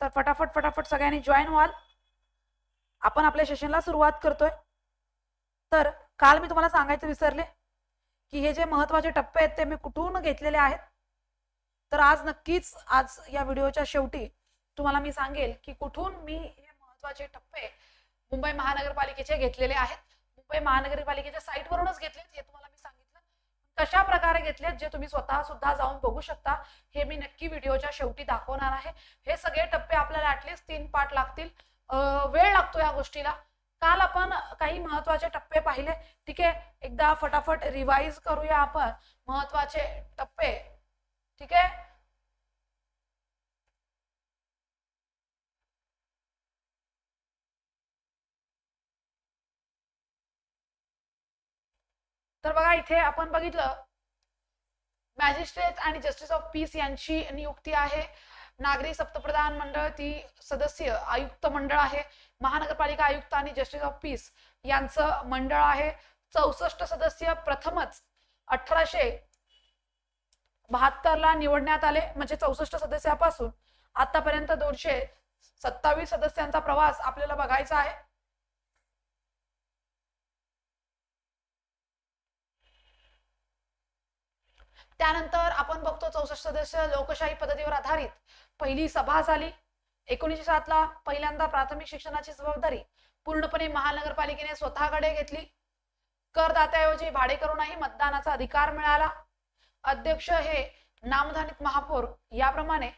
तर फटाफट फटाफट सगळ्यांनी जॉईन व्हाल. आपण आपल्या सेशनला सुरुवात करतोय. तर काल मी तुम्हाला सांगायचं विसरले की हे जे महत्त्वाचे टप्पे आहेत ते मी कुठून घेतलेले आहेत. तर आज नक्कीच आज या व्हिडिओच्या शेवटी तुम्हाला मी सांगेल की कुठून मी हे महत्त्वाचे टप्पे मुंबई महानगरपालिकेचे घेतलेले आहेत. मुंबई महानगरपालिकेच्या साईटवरूनच घेतले हे तुम्हाला मी सांगेल. कशा प्रकारे घेतलेत जे तुम्ही स्वतः सुद्धा जाऊन बघू शकता हे मी नक्की व्हिडिओच्या शेवटी दाखवणार आहे. हे सगळे टप्पे आपल्याला ऍटलिस्ट तीन पार्ट लागतील. वेळ लागतो या गोष्टीला. काल आपण काही महत्त्वाचे टप्पे पाहिले. ठीक आहे एकदा फटाफट रिवाइज करूया आपण. महत्त्वाचे टप्पे. ठीक आहे? तर बघा इथे आपण बघितलं मॅजिस्ट्रेट आणि जस्टिस ऑफ पीस यांची नियुक्ती आहे. नागरी सप्तप्रधान मंडळ ती सदस्य आयुक्त मंडळ आहे. महानगरपालिका आयुक्त आणि जस्टिस ऑफ पीस यांचं मंडळ आहे. चौसष्ट सदस्य प्रथमच अठराशे बहात्तरला निवडण्यात आले. म्हणजे चौसष्ट सदस्यापासून आतापर्यंत दोनशे सत्तावीस सदस्यांचा प्रवास आपल्याला बघायचा आहे. त्यानंतर आपण बघतो चौसष्ट सदस्य लोकशाही पद्धतीवर आधारित. पहिली सभा झाली. एकोणीसशे सातला पहिल्यांदा प्राथमिक शिक्षणाची जबाबदारी पूर्णपणे महानगरपालिकेने स्वतःकडे घेतली. करदात्याऐवजी भाडेकरूंनाही मतदानाचा अधिकार मिळाला. अध्यक्ष हे नामधानित महापौर याप्रमाणे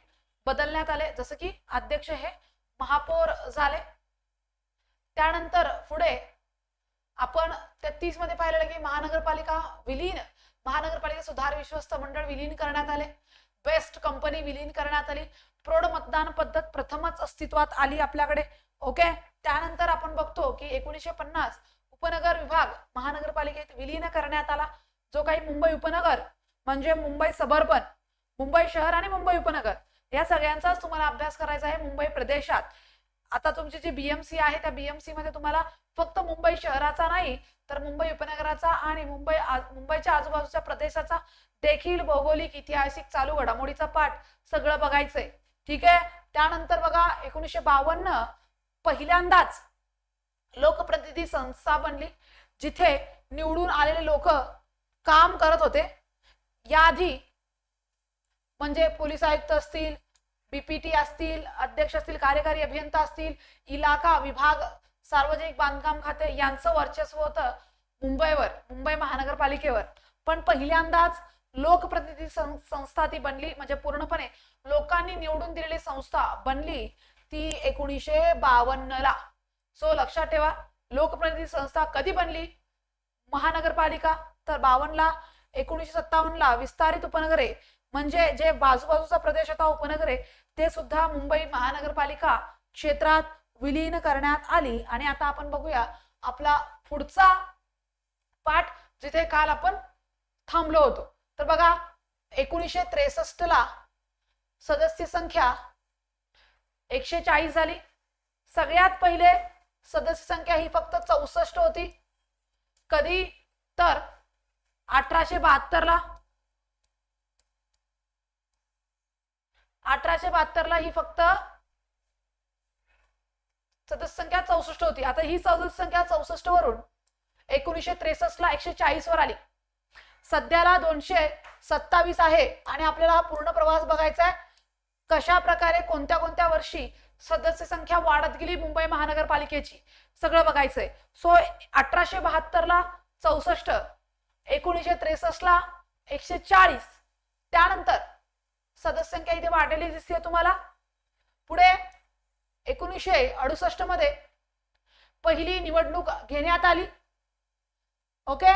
बदलण्यात आले. जसं की अध्यक्ष हे महापौर झाले. त्यानंतर पुढे आपण तेहतीसमध्ये पाहिलेलं की महानगरपालिका विलीन महानगरपालिका सुधार विश्वस्त मंडळ विलीन करण्यात आले. बेस्ट कंपनी विलीन करण्यात आली. प्रौढ मतदान पद्धत प्रथमच अस्तित्वात आली आपल्याकडे. ओके? त्यानंतर आपण बघतो की एकोणीसशे पन्नास उपनगर विभाग महानगरपालिकेत विलीन करण्यात आला. जो काही मुंबई उपनगर म्हणजे मुंबई सबर्बन मुंबई शहर आणि मुंबई उपनगर या सगळ्यांचाच तुम्हाला अभ्यास करायचा आहे. मुंबई प्रदेशात आता तुमची जी बीएमसी आहे त्या बीएमसी मध्ये तुम्हाला फक्त मुंबई शहराचा नाही तर मुंबई उपनगराचा आणि मुंबई मुंबईच्या आजूबाजूच्या प्रदेशाचा देखील भौगोलिक ऐतिहासिक चालू घडामोडीचा पाठ सगळं बघायचंय. ठीक आहे? त्यानंतर बघा एकोणीसशे बावन्न पहिल्यांदाच लोकप्रतिनिधी संस्था बनली जिथे निवडून आलेले लोक काम करत होते. याआधी म्हणजे पोलीस आयुक्त असतील बीपीटी असतील अध्यक्ष असतील कार्यकारी अभियंता असतील इलाका विभाग सार्वजनिक बांधकाम खाते यांचं वर्चस्व होतं मुंबईवर मुंबई महानगरपालिकेवर. पण पहिल्यांदाच लोकप्रतिनिधी संस्था ती बनली म्हणजे पूर्णपणे लोकांनी निवडून दिलेली संस्था बनली ती एकोणीसशे बावन्न ला सो लक्षात ठेवा लोकप्रतिनिधी संस्था कधी बनली? महानगरपालिका तर बावनला एकोणीसशे सत्तावन्न ला विस्तारित उपनगरे म्हणजे जे बाजूबाजूचा प्रदेश होता उपनगरे ते सुद्धा मुंबई महानगरपालिका क्षेत्रात विलीन करण्यात आली. आणि आता आपण बघूया आपला पुढचा पाठ जिथे काल आपण थांबलो होतो. तर बघा एकोणीसशे त्रेसष्ट ला सदस्य संख्या एकशे चाळीस झाली. सगळ्यात पहिले सदस्य संख्या ही फक्त चौसष्ट होती. कधी? तर अठराशे बहात्तर ला. अठराशे बहात्तर ला ही फक्त सदस्य संख्या चौसष्ट होती. आता ही सदस्य संख्या चौसष्ट वरून एकोणीसशे त्रेसष्ट ला एकशे चाळीस वर आली. सध्याला दोनशे सत्तावीस आहे आणि आपल्याला हा पूर्ण प्रवास बघायचा आहे. कशा प्रकारे कोणत्या कोणत्या वर्षी सदस्य संख्या वाढत गेली मुंबई महानगरपालिकेची? सगळं बघायचंय. सो अठराशे बहात्तर ला चौसष्ट एकोणीसशे त्रेसष्ट ला एकशे चाळीस. त्यानंतर सदस्यसंख्या इथे वाढलेली दिसते तुम्हाला? पुढे एकोणीसशे अडुसष्टमध्ये पहिली निवडणूक घेण्यात आली. ओके?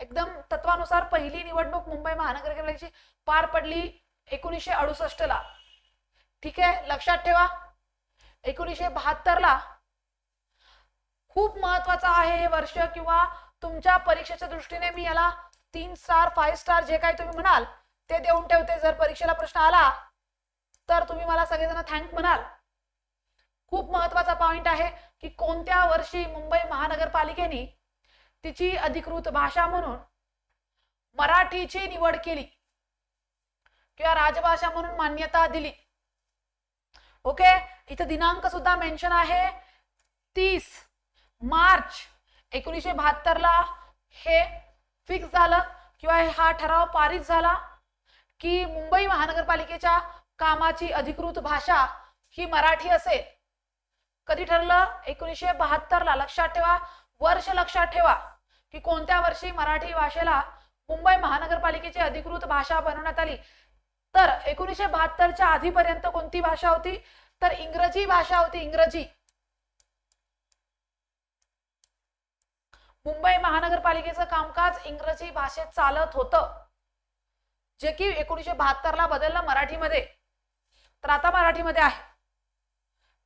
एकदम तत्वानुसार पहिली निवडणूक मुंबई महानगरपालिकेची पार पडली एकोणीसशे अडुसष्ट ला. ठीक आहे? लक्षात ठेवा. एकोणीसशे बहात्तर ला खूप महत्वाचं आहे हे वर्ष किंवा तुमच्या परीक्षेच्या दृष्टीने मी याला तीन स्टार फाईव्ह स्टार जे काही तुम्ही म्हणाल ते देऊन ठेवते जर परीक्षेला प्रश्न आला तर तुम्ही मला सगळेजण थँक म्हणाल. खूप महत्त्वाचा पॉइंट आहे की कोणत्या वर्षी मुंबई महानगरपालिकेने तिची अधिकृत भाषा म्हणून मराठीची निवड केली किंवा राजभाषा म्हणून मान्यता दिली. ओके इथं दिनांक सुद्धा मेन्शन आहे. तीस मार्च एकोणीसशे बहात्तरला हे फिक्स झालं किंवा हा ठराव पारित झाला. की मुंबई महानगरपालिकेच्या कामाची अधिकृत भाषा ही मराठी असेल. कधी ठरलं? एकोणीसशे बहात्तर ला लक्षात ठेवा. वर्ष लक्षात ठेवा की कोणत्या वर्षी मराठी भाषेला मुंबई महानगरपालिकेची अधिकृत भाषा बनवण्यात आली? तर एकोणीसशे बहात्तरच्या आधीपर्यंत कोणती भाषा होती? तर इंग्रजी भाषा होती. इंग्रजी. मुंबई महानगरपालिकेचं कामकाज इंग्रजी भाषेत चालत होतं. जे की एकोणीसशे बहात्तर ला बदललं मराठीमध्ये. तर आता मराठीमध्ये आहे.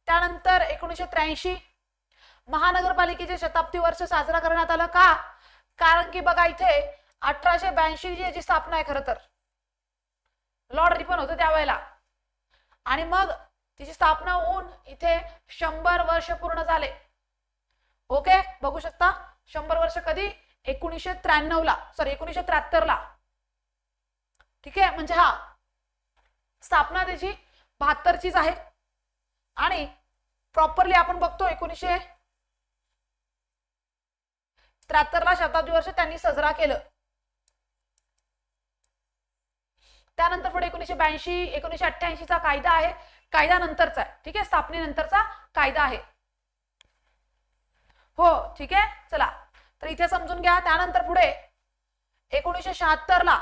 त्यानंतर एकोणीसशे त्र्याऐंशी. महानगरपालिकेचे शताब्दी वर्ष साजरा करण्यात आलं का? कारण की बघा इथे अठराशे ब्याऐंशी जी याची स्थापना आहे खरं तर. लॉर्ड रिपन होतं त्यावेळेला. आणि मग तिची स्थापना होऊन इथे शंभर वर्ष पूर्ण झाले. ओके बघू शकता? शंभर वर्ष कधी? एकोणीसशे त्र्याण्णव ला सॉरी एकोणीसशे त्र्याहत्तर ला ठीक आहे? म्हणजे हा. स्थापना त्याची बहात्तरचीच आहे. आणि प्रॉपरली आपण बघतो एकोणीसशे त्र्याहत्तरला शताब्दी वर्ष त्यांनी साजरा केलं. त्यानंतर पुढे एकोणीसशे ब्याऐंशी एकोणीसशे अठ्ठ्याऐंशीचा कायदा आहे. कायदा नंतरचा आहे. ठीक आहे? स्थापनेनंतरचा कायदा आहे. हो ठीक आहे? चला. तर इथे समजून घ्या. त्यानंतर पुढे एकोणीसशे शहात्तरला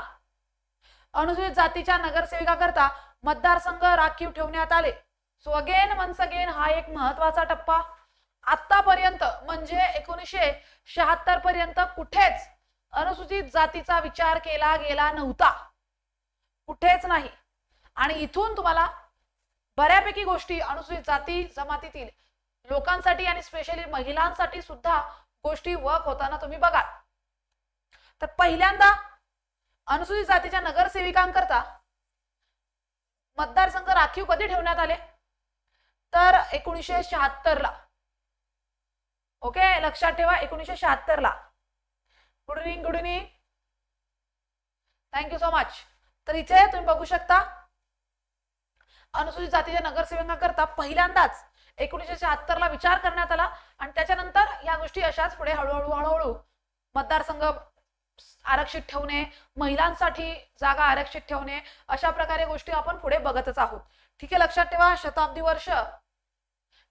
अनुसूचित जातीच्या नगरसेविकाकरता मतदारसंघ राखीव ठेवण्यात आले. सो अगेन वन्स अगेन हा एक महत्त्वाचा टप्पा. आतापर्यंत म्हणजे एकोणीसशे शहात्तर पर्यंत कुठेच अनुसूचित जातीचा विचार केला गेला नव्हता. कुठेच नाही. आणि इथून तुम्हाला बऱ्यापैकी गोष्टी अनुसूचित जाती जमातीतील लोकांसाठी आणि स्पेशली महिलांसाठी सुद्धा गोष्टी वर्क होताना तुम्ही बघा तर पहिल्यांदा अनुसूचित जातीच्या नगरसेविकांकरता मतदारसंघ राखीव कधी ठेवण्यात आले? तर एकोणीसशे शहात्तर ला ओके लक्षात ठेवा एकोणीसशे शहात्तर ला good evening good evening thank you so much तर इथे तुम्ही बघू शकता अनुसूचित जातीच्या नगरसेवकांकरता पहिल्यांदाच एकोणीसशे शहात्तर ला विचार करण्यात आला. आणि त्याच्यानंतर या गोष्टी अशाच पुढे हळूहळू हळूहळू मतदारसंघ आरक्षित ठेवणे महिलांसाठी जागा आरक्षित ठेवणे अशा प्रकारे गोष्टी आपण पुढे बघतच आहोत. ठीक आहे लक्षात ठेवा शताब्दी वर्ष.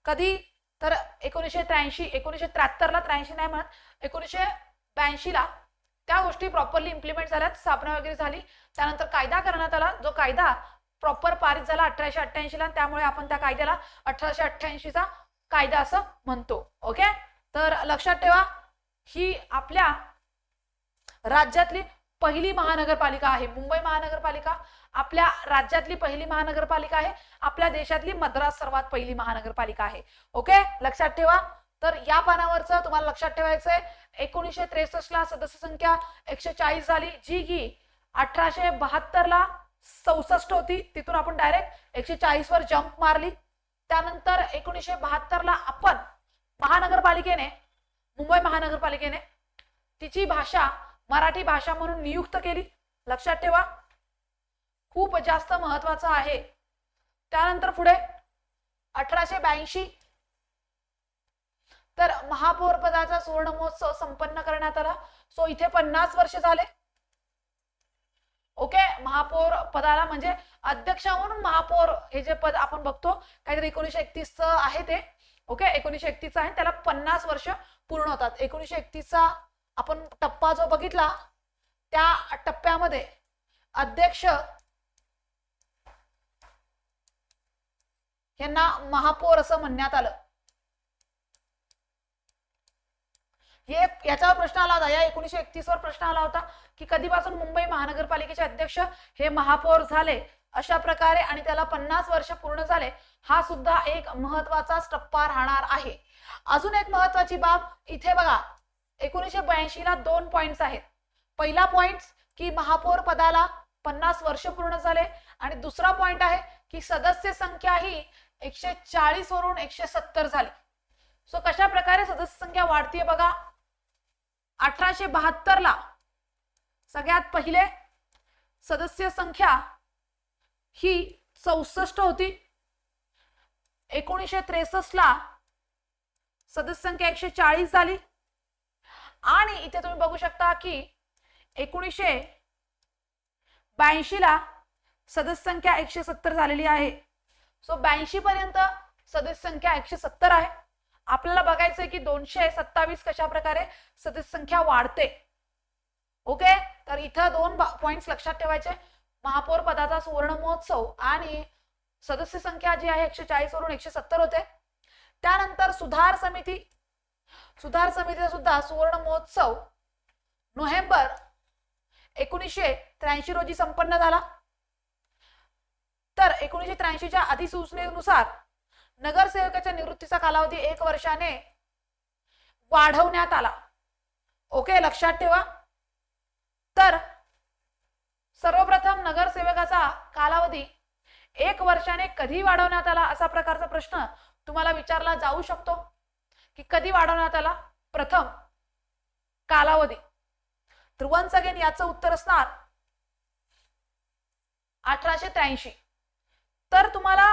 कधी? तर एकोणीसशे त्र्याऐंशी एकोणीसशे त्र्याहत्तरला त्र्याऐंशी नाही म्हणत एकोणीसशे ब्याऐंशीला त्या गोष्टी प्रॉपरली इम्प्लिमेंट झाल्यात स्थापना वगैरे झाली. त्यानंतर कायदा करण्यात आला जो कायदा प्रॉपर पारित झाला अठराशे अठ्ठ्याऐंशीला त्यामुळे आपण त्या कायद्याला अठराशे अठ्ठ्याऐंशीचा कायदा असं म्हणतो. ओके? तर लक्षात ठेवा ही आपल्या राज्यातली पहिली महानगरपालिका आहे. मुंबई महानगरपालिका आपल्या राज्यातली पहिली महानगरपालिका आहे. आपल्या देशातली मद्रास सर्वात पहिली महानगरपालिका आहे. ओके? लक्षात ठेवा. तर या पानावरचं तुम्हाला लक्षात ठेवायचंय. एकोणीसशे त्रेसष्ट ला सदस्य संख्या एकशे चाळीस झाली जी की अठराशे बहात्तर ला चौसष्ट होती. तिथून आपण डायरेक्ट एकशे चाळीस वर जम्प मारली. त्यानंतर एकोणीसशे बहात्तर ला आपण महानगरपालिकेने मुंबई महानगरपालिकेने तिची भाषा मराठी भाषा म्हणून नियुक्त केली. लक्षात ठेवा. खूप जास्त महत्वाचं आहे. त्यानंतर पुढे अठराशे ब्याऐंशी. तर महापौर पदाचा सुवर्ण महोत्सव संपन्न करण्यात आला. सो इथे पन्नास वर्ष झाले. ओके महापौर पदाला म्हणजे अध्यक्ष म्हणून महापौर हे जे पद आपण बघतो काहीतरी एकोणीशे एकतीस आहे ते. ओके एकोणीशे एकतीस आहे. त्याला पन्नास वर्ष पूर्ण होतात. एकोणीशे एकतीसचा आपण टप्पा जो बघितला त्या टप्प्यामध्ये अध्यक्ष यांना महापौर असं म्हणण्यात आलं. हे याच्यावर प्रश्न आला होता या एकोणीशे एकतीस वर प्रश्न आला होता की कधीपासून मुंबई महानगरपालिकेचे अध्यक्ष हे महापौर झाले? अशा प्रकारे आणि त्याला पन्नास वर्ष पूर्ण झाले हा सुद्धा एक महत्वाचाच टप्पा राहणार आहे. अजून एक महत्वाची बाब इथे बघा. एकोणीशे ब्याऐंशी ला दोन पॉइंट्स आहेत. पहिला पॉइंट की महापौर पदाला पन्नास वर्ष पूर्ण झाले आणि दुसरा पॉइंट आहे की सदस्य संख्या ही एकशे चाळीस वरून एकशे सत्तर झाली. सो कशा प्रकारे सदस्य संख्या वाढतीये बघा. अठराशे बहात्तर ला सगळ्यात पहिले सदस्य संख्या ही चौसष्ट होती. एकोणीसशे त्रेसष्ट ला सदस्य संख्या एकशे चाळीस झाली. आणि इथे तुम्ही बघू शकता की एकोणीसशे ब्याऐंशी ला सदस्य संख्या एकशे सत्तर झालेली आहे. सो ब्याऐंशी पर्यंत सदस्य संख्या एकशे सत्तर आहे. आपल्याला बघायचंय की दोनशे सत्तावीस कशा प्रकारे सदस्य संख्या वाढते. ओके तर इथं दोन पॉइंट लक्षात ठेवायचे. महापौर पदाचा सुवर्ण महोत्सव आणि सदस्य संख्या जी आहे एकशे चाळीस वरून एकशे सत्तर होते. त्यानंतर सुधार समिती सुधार समितीचा सुद्धा सुवर्ण महोत्सव नोव्हेंबर एकोणीसशे त्र्याऐंशी रोजी संपन्न झाला. तर एकोणीसशे त्र्याऐंशीच्या अधिसूचनेनुसार नगरसेवकाच्या निवृत्तीचा कालावधी एक वर्षाने वाढवण्यात आला. ओके लक्षात ठेवा. तर सर्वप्रथम नगरसेवकाचा कालावधी एक वर्षाने कधी वाढवण्यात आला असा प्रकारचा प्रश्न तुम्हाला विचारला जाऊ शकतो. की कधी वाढवण्यात आला प्रथम कालावधी. तर वन्स अगेन याचं उत्तर असणार अठराशे त्र्याऐंशी. तर तुम्हाला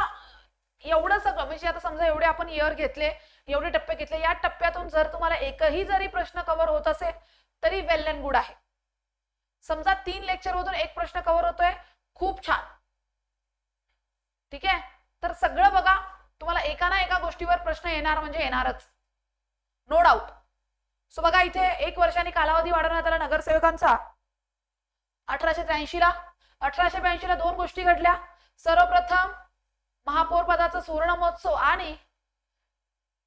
एवढं सगळं म्हणजे आता समजा एवढे आपण इयर घेतले एवढे टप्पे घेतले या टप्प्यातून जर तुम्हाला एकही जरी प्रश्न कव्हर होत असेल तरी वेल अँड गुड आहे. समजा तीन लेक्चर मधून एक प्रश्न कव्हर होतोय खूप छान. ठीक आहे? तर सगळं बघा तुम्हाला एका ना एका गोष्टीवर प्रश्न येणार म्हणजे येणारच. नो डाऊट सो बघा इथे एक वर्षाने कालावधी वाढवण्यात आला नगरसेवकांचा. अठराशे त्र्याऐंशी ला अठराशे ब्याऐंशी ला दोन गोष्टी घडल्या. सर्वप्रथम महापौर पदाचा सुवर्ण महोत्सव आणि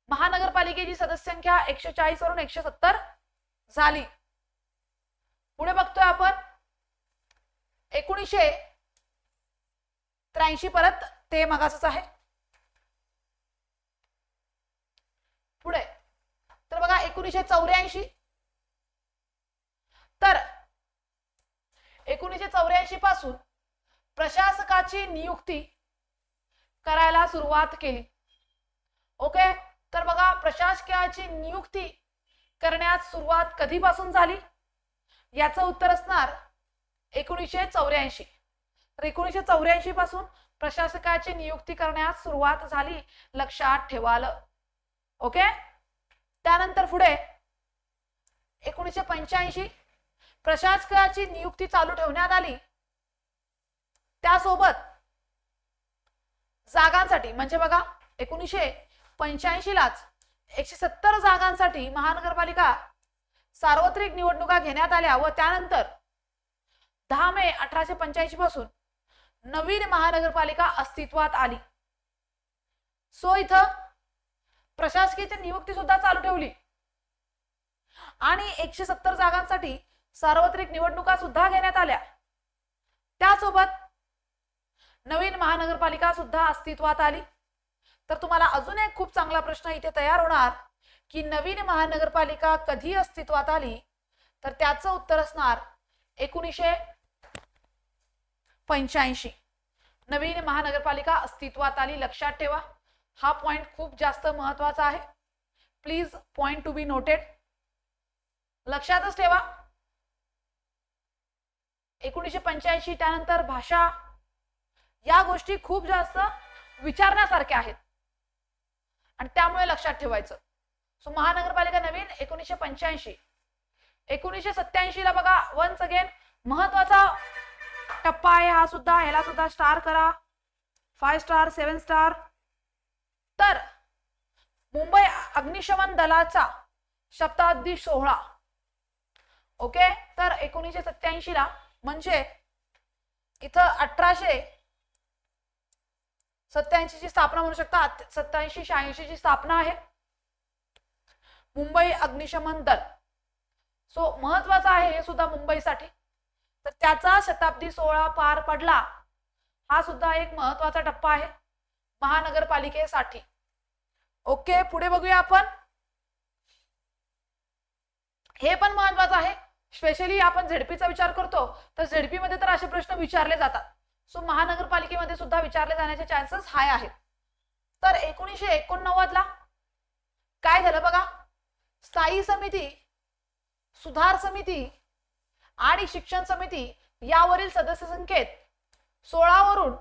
महानगरपालिकेची सदस्यसंख्या एकशे चाळीस वरून एकशे सत्तर झाली. पुढे बघतोय आपण. एकोणीसशे त्र्याऐंशी परत ते मगाच आहे. पुढे. तर बघा एकोणीसशे चौऱ्याऐंशी. तर एकोणीसशे चौऱ्याऐंशी पासून प्रशासकाची नियुक्ती करायला सुरुवात केली. ओके? तर बघा प्रशासकाची नियुक्ती करण्यास सुरुवात कधीपासून झाली? याचं उत्तर असणार एकोणीसशे चौऱ्याऐंशी. तर एकोणीसशे चौऱ्याऐंशी पासून प्रशासकाची नियुक्ती करण्यास सुरुवात झाली लक्षात ठेवाल. ओके? त्यानंतर पुढे एकोणीसशे पंच्याऐंशी प्रशासकाची नियुक्ती चालू ठेवण्यात आली. त्यासोबत जागांसाठी म्हणजे बघा एकोणीसशे पंच्याऐंशी लाच एकशे सत्तर जागांसाठी महानगरपालिका सार्वत्रिक निवडणुका घेण्यात आल्या व त्यानंतर दहा मे अठराशे पंच्याऐंशी पासून नवीन महानगरपालिका अस्तित्वात आली. सो इथं प्रशासकीय नियुक्ती सुद्धा चालू ठेवली. आणि एकशे सत्तर जागांसाठी सार्वत्रिक निवडणुका सुद्धा घेण्यात आल्या. त्यासोबत नवीन महानगरपालिका सुद्धा अस्तित्वात आली. तर तुम्हाला अजून एक खूप चांगला प्रश्न इथे तयार होणार की नवीन महानगरपालिका कधी अस्तित्वात आली? तर त्याचं उत्तर असणार एकोणीसशे पंच्याऐंशी. नवीन महानगरपालिका अस्तित्वात आली लक्षात ठेवा. हा पॉइंट खूप जास्त महत्त्वाचा आहे. Please point to be noted लक्षातच ठेवा. एकोणीसशे पंच्याऐंशी त्यानंतर भाषा. या गोष्टी खूप जास्त विचारण्यासारख्या आहेत. आणि त्यामुळे लक्षात ठेवायचं. सो महानगरपालिका नवीन एकोणीसशे पंच्याऐंशी. एकोणीसशे सत्याऐंशी ला बघा वन्स अगेन महत्त्वाचा टप्पा आहे हा सुद्धा. ह्याला सुद्धा स्टार करा. फाय स्टार सेवन स्टार तर मुंबई अग्निशमन दलाचा शताब्दी सोहळा. ओके? तर एकोणीशे सत्याऐंशी ला म्हणजे इथं अठराशे सत्याऐंशी ची स्थापना म्हणू शकता सत्याऐंशी शहाऐंशी ची स्थापना आहे. मुंबई अग्निशमन दल. सो महत्वाचं आहे हे सुद्धा मुंबईसाठी. तर त्याचा शताब्दी सोहळा पार पडला हा सुद्धा एक महत्त्वाचा टप्पा आहे महानगरपालिकेसाठी. ओके पुढे बघूया आपण. हे पण महत्वाचं आहे. स्पेशली आपण झेडपीचा विचार करतो तर झेडपी मध्ये तर असे प्रश्न विचारले जातात. सो महानगरपालिकेमध्ये सुद्धा विचारले जाण्याचे चान्सेस हाय आहेत. तर एकोणीसशे एकोणनव्वद ला काय झालं बघा? स्थायी समिती सुधार समिती आणि शिक्षण समिती यावरील सदस्य संख्येत सोळावरून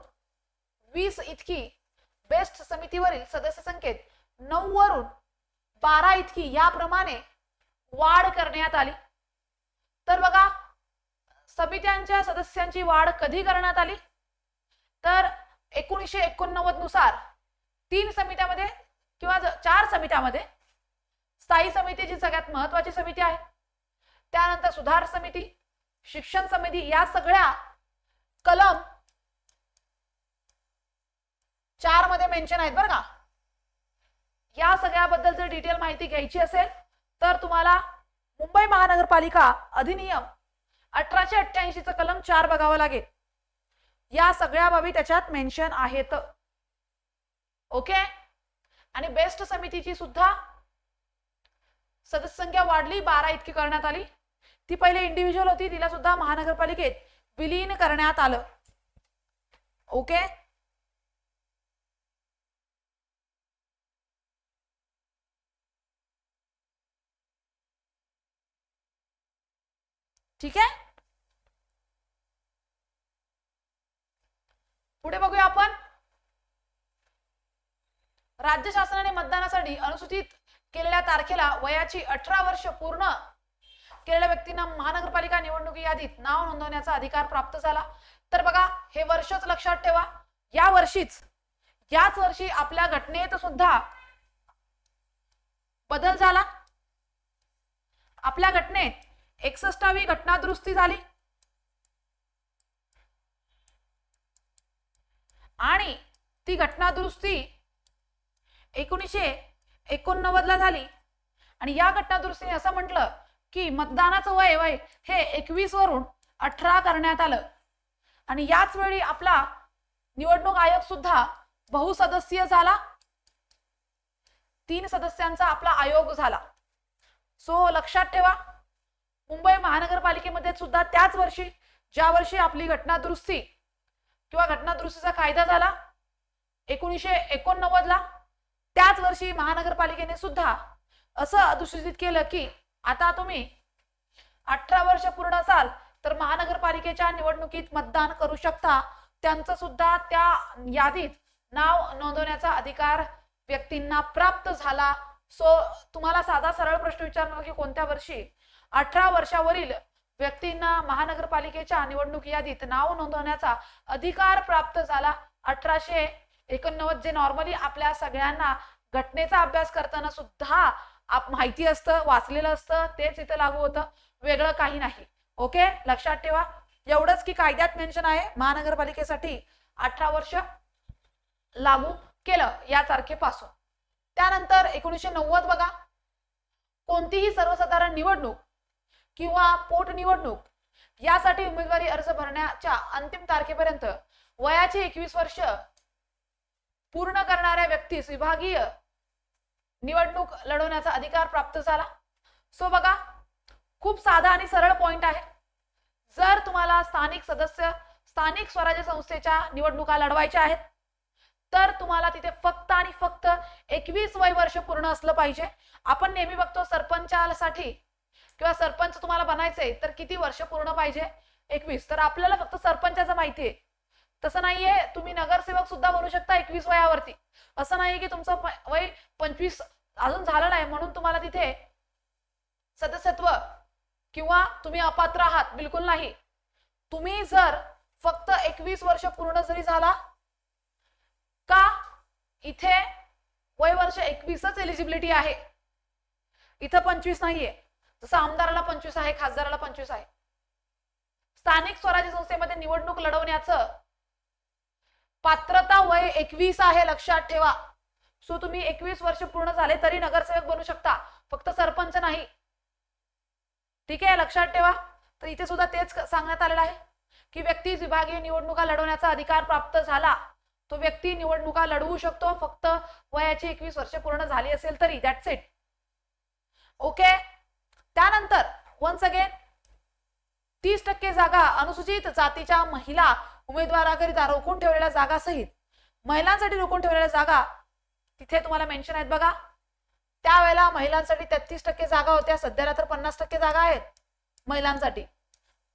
वीस इतकी बेस्ट समितीवरील सदस्य संख्येत नऊ वरून बारा इतकी याप्रमाणे वाढ करण्यात आली. तर बघा समित्यांच्या सदस्यांची वाढ कधी करण्यात आली? तर एकोणीसशे एकोणनव्वदनुसार तीन समित्यामध्ये किंवा चार समित्यामध्ये स्थायी समिती जी सगळ्यात महत्वाची समिती आहे त्यानंतर सुधार समिती शिक्षण समिती या सगळ्या कलम चारमध्ये मेन्शन आहेत बरं का. या सगळ्याबद्दल जर डिटेल माहिती घ्यायची असेल तर तुम्हाला मुंबई महानगरपालिका अधिनियम अठराशे अठ्ठ्याऐंशीचं कलम चार बघावं लागेल. या सगळ्या बाबी त्याच्यात मेन्शन आहेत. ओके आणि बेस्ट समितीची सुद्धा सदस्य संख्या वाढली बारा इतकी करण्यात आली. ती पहिले इंडिव्हिज्युअल होती तिला सुद्धा महानगरपालिकेत विलीन करण्यात आलं. ओके ठीक आहे? पुढे बघूया आपण. राज्य शासनाने मतदानासाठी अनुसूचित केलेल्या तारखेला वयाची अठरा वर्ष पूर्ण केलेल्या व्यक्तींना महानगरपालिका निवडणुकी यादीत नाव नोंदवण्याचा अधिकार प्राप्त झाला. तर बघा हे वर्षच लक्षात ठेवा. या वर्षीच याच वर्षी आपल्या घटनेत सुद्धा बदल झाला. आपल्या घटनेत एकसष्टावी घटनादुरुस्ती झाली. आणि ती घटना दुरुस्ती एकोणीसशे एकोणनव्वद ला झाली. आणि या घटनादुरुस्तीने असं म्हटलं की मतदानाचं वय वय हे एकवीस वरून अठरा करण्यात आलं. आणि याच वेळी आपला निवडणूक आयोग सुद्धा बहुसदस्यीय झाला. तीन सदस्यांचा आपला आयोग झाला. सो लक्षात ठेवा मुंबई महानगरपालिकेमध्ये सुद्धा त्याच वर्षी ज्या वर्षी आपली घटना दुरुस्ती किंवा घटना दुरुस्तीचा कायदा झाला एकोणीसशे एकोणनव्वद ला त्याच वर्षी महानगरपालिकेने सुद्धा असं अधुसूचित केलं की आता तुम्ही अठरा वर्ष पूर्ण असाल तर महानगरपालिकेच्या निवडणुकीत मतदान करू शकता. त्यांचं सुद्धा त्या यादीत नाव नोंदवण्याचा अधिकार व्यक्तींना प्राप्त झाला. सो तुम्हाला साधा सरळ प्रश्न विचारणार की कोणत्या वर्षी? अठरा वर्षावरील व्यक्तींना महानगरपालिकेच्या निवडणूक यादीत नाव नोंदवण्याचा अधिकार प्राप्त झाला. अठराशे एकोणनव्वद जे नॉर्मली आपल्या सगळ्यांना घटनेचा अभ्यास करताना सुद्धा आप माहिती असतं वाचलेलं असतं तेच इथं लागू होतं. वेगळं काही नाही. ओके? लक्षात ठेवा. एवढंच की कायद्यात मेन्शन आहे. महानगरपालिकेसाठी अठरा वर्ष लागू केलं या तारखेपासून. त्यानंतर एकोणीसशे नव्वद बघा. कोणतीही सर्वसाधारण निवडणूक किंवा पोटनिवडणूक यासाठी उमेदवारी अर्ज भरण्याच्या अंतिम तारखेपर्यंत वयाचे एकवीस वर्ष पूर्ण करणाऱ्या व्यक्तीस विभागीय निवडणूक लढवण्याचा अधिकार प्राप्त झाला. सो बघा खूप साधा आणि सरळ पॉइंट आहे. जर तुम्हाला स्थानिक सदस्य स्थानिक स्वराज्य संस्थेच्या निवडणुका लढवायच्या आहेत तर तुम्हाला तिथे फक्त आणि फक्त एकवीस वय वर्ष पूर्ण असलं पाहिजे. आपण नेहमी बघतो सरपंचासाठी किंवा सरपंच तुम्हाला बनायचंय तर किती वर्ष पूर्ण पाहिजे? एकवीस. तर आपल्याला फक्त सरपंचाचं माहिती आहे. तसं नाहीये तुम्ही नगरसेवक सुद्धा बनू शकता एकवीस वयावरती. असं नाहीये की तुमचं वय पंचवीस अजून झालं नाही म्हणून तुम्हाला तिथे सदस्यत्व किंवा तुम्ही अपात्र आहात बिलकुल नाही. तुम्ही जर फक्त एकवीस वर्ष पूर्ण जरी झाला का इथे वय वर्ष एकवीसच एलिजिबिलिटी आहे? इथं पंचवीस नाहीये. जसं आमदाराला पंचवीस आहे खासदाराला पंचवीस आहे. स्थानिक स्वराज्य संस्थेमध्ये निवडणूक लढवण्याचं पात्रता वय एकवीस आहे लक्षात ठेवा. सो तुम्ही एकवीस वर्ष पूर्ण झाले तरी नगरसेवक बनू शकता. फक्त सरपंच नाही. ठीक आहे लक्षात ठेवा. तर इथे सुद्धा तेच सांगण्यात आलेलं आहे की व्यक्ती विभागीय निवडणुका लढवण्याचा अधिकार प्राप्त झाला. तो व्यक्ती निवडणुका लढवू शकतो. फक्त वयाची एकवीस वर्ष पूर्ण झाली असेल तरी दॅट्स इट ओके त्यानंतर वन्स अगेन तीस टक्के जागा अनुसूचित जातीच्या महिला उमेदवाराकरिता रोखून ठेवलेल्या जागासहित महिलांसाठी रोखून ठेवलेल्या जागा तिथे तुम्हाला मेन्शन आहेत बघा. त्यावेळेला महिलांसाठी तेहतीस टक्के जागा होत्या सध्याला तर पन्नास टक्के जागा आहेत महिलांसाठी.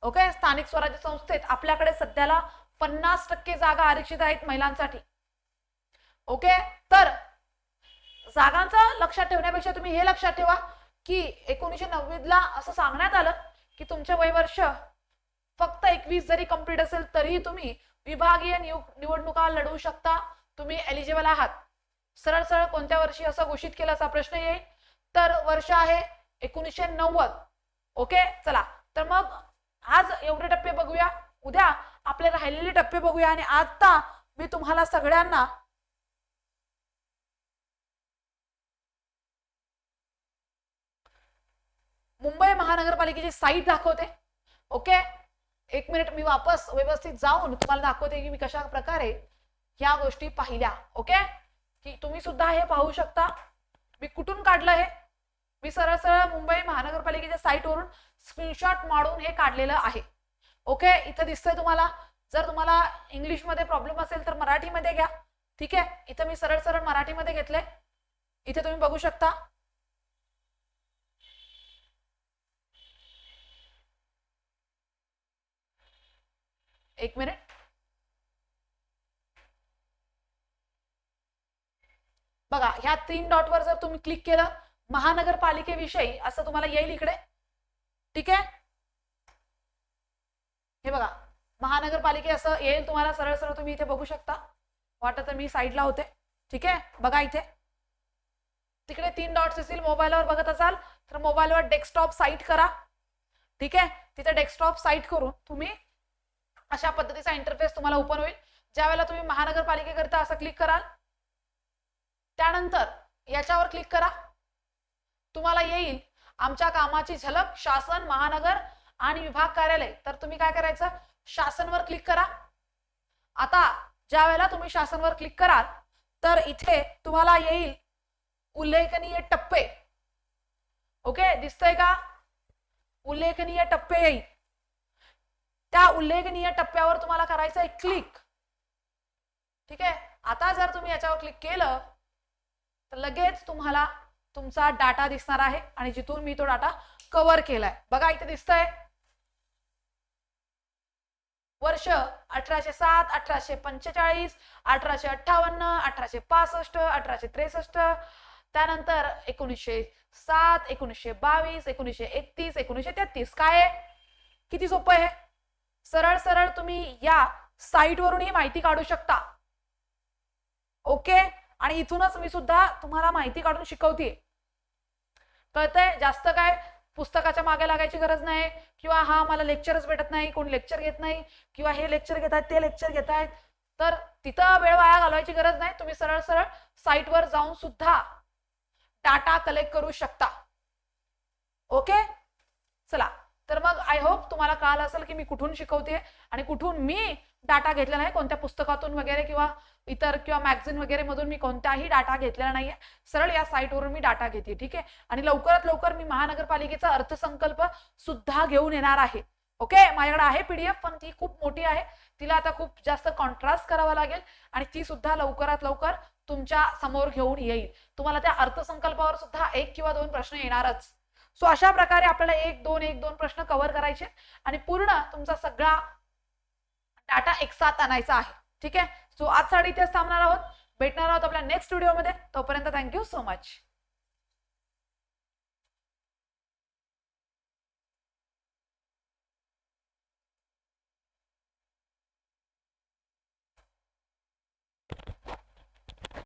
ओके स्थानिक स्वराज्य संस्थेत आपल्याकडे सध्याला पन्नास टक्के जागा आरक्षित आहेत महिलांसाठी. ओके तर जागांचं लक्षात ठेवण्यापेक्षा तुम्ही हे लक्षात ठेवा. की एकोणीसशे नव्वदला असं सांगण्यात आलं की तुमचे वय वर्ष फक्त एकवीस जरी कंप्लीट असेल तरीही तुम्ही विभागीय निवडणुका लढवू शकता. तुम्ही एलिजिबल आहात. सरळ सरळ कोणत्या वर्षी असं घोषित केलं असा प्रश्न येईल. तर वर्ष आहे एकोणीसशे नव्वद. ओके? चला. तर मग आज एवढे टप्पे बघूया. उद्या आपले राहिलेले टप्पे बघूया. आणि आता मी तुम्हाला सगळ्यांना मुंबई महानगरपालिकेची साईट दाखवते. ओके एक मिनिट मी वापस व्यवस्थित जाऊन तुम्हाला दाखवते की मी कशा प्रकारे ह्या गोष्टी पाहिल्या. ओके की तुम्ही सुद्धा हे पाहू शकता. मी कुठून काढलं हे? मी सरळ सरळ मुंबई महानगरपालिकेच्या साईटवरून स्क्रीनशॉट मारून हे काढलेलं आहे. ओके इथं दिसतंय तुम्हाला. जर तुम्हाला इंग्लिशमध्ये प्रॉब्लेम असेल तर मराठीमध्ये घ्या. ठीक आहे? इथं मी सरळ सरळ मराठीमध्ये घेतलंय. इथे तुम्ही बघू शकता. एक मिनिट. बघा ह्या तीन डॉटवर जर तुम्ही क्लिक केलं महानगरपालिकेविषयी असं तुम्हाला येईल इकडे. ठीक आहे? हे बघा महानगरपालिके असं येईल तुम्हाला सरळ सरळ तुम्ही इथे बघू शकता. वाटत तर मी साईडला होते. ठीक आहे? बघा इथे. तिकडे तीन डॉट्स असतील मोबाईलवर बघत असाल तर मोबाईलवर डेस्कटॉप साईट करा. ठीक आहे? तिथे डेस्कटॉप साईट करून तुम्ही अशा पद्धतीचा इंटरफेस तुम्हाला ओपन होईल. ज्या वेळेला तुम्ही महानगरपालिकेकरिता असं क्लिक कराल त्यानंतर याच्यावर क्लिक करा. तुम्हाला येईल आमच्या कामाची झलक शासन महानगर आणि विभाग कार्यालय. तर तुम्ही काय करायचं? शासनवर क्लिक करा. आता ज्या वेळेला तुम्ही शासनवर क्लिक कराल तर इथे तुम्हाला येईल उल्लेखनीय टप्पे. ओके दिसतंय का? उल्लेखनीय टप्पे येईल. त्या उल्लेखनीय टप्प्यावर तुम्हाला करायचं आहे क्लिक ठीक आहे? आता जर तुम्ही याच्यावर क्लिक केलं तर लगेच तुम्हाला तुमचा डाटा दिसणार आहे आणि जिथून मी तो डाटा कव्हर केलाय. बघा इथे दिसतंय. वर्ष अठराशे सात अठराशे पंचेचाळीस अठराशे अठ्ठावन्न अठराशे पासष्ट अठराशे त्रेसष्ट. त्यानंतर एकोणीसशे सात एकोणीसशे बावीस एकोणीसशे एकतीस एकोणीसशे तेहतीस. काय आहे? किती सोपं आहे? सरळ सरळ तुम्ही या साईटवरून ही माहिती काढू शकता. ओके आणि इथूनच मी सुद्धा तुम्हाला माहिती काढून शिकवते कळतंय? जास्त काय पुस्तकाच्या मागे लागायची गरज नाही. किंवा हा मला लेक्चरच भेटत नाही कोण लेक्चर घेत नाही किंवा हे लेक्चर घेत आहेत ते लेक्चर घेत आहेत. तर तिथं वेळ वाया घालवायची गरज नाही. तुम्ही सरळ सरळ साईटवर जाऊन सुद्धा डाटा कलेक्ट करू शकता. ओके चला. तर मग आय होप तुम्हाला कळालं असेल की मी कुठून शिकवते आणि कुठून मी डाटा घेतलेला नाही कोणत्या पुस्तकातून वगैरे किंवा इतर किंवा मॅगझिन वगैरे मधून मी कोणताही डाटा घेतलेला नाहीये. सरळ या साईटवरून मी डाटा घेते ठीक आहे? आणि लवकरात लवकर मी महानगरपालिकेचा अर्थसंकल्प सुद्धा घेऊन येणार आहे. ओके माझ्याकडे आहे पीडीएफ पण ती खूप मोठी आहे. तिला आता खूप जास्त कॉन्ट्रास्ट करावा लागेल आणि ती सुद्धा लवकरात लवकर तुमच्यासमोर घेऊन येईल. तुम्हाला त्या अर्थसंकल्पावर सुद्धा एक किंवा दोन प्रश्न येणारच. सो अशा प्रकारे आपल्याला एक दोन एक दोन प्रश्न कव्हर करायचे आणि पूर्ण तुमचा सगळा डाटा एकसाथ आणायचा आहे. ठीक आहे? सो आज आजसाठी इथेच थांबणार आहोत. भेटणार आहोत आपल्या नेक्स्ट व्हिडिओमध्ये तोपर्यंत थँक्यू सो मच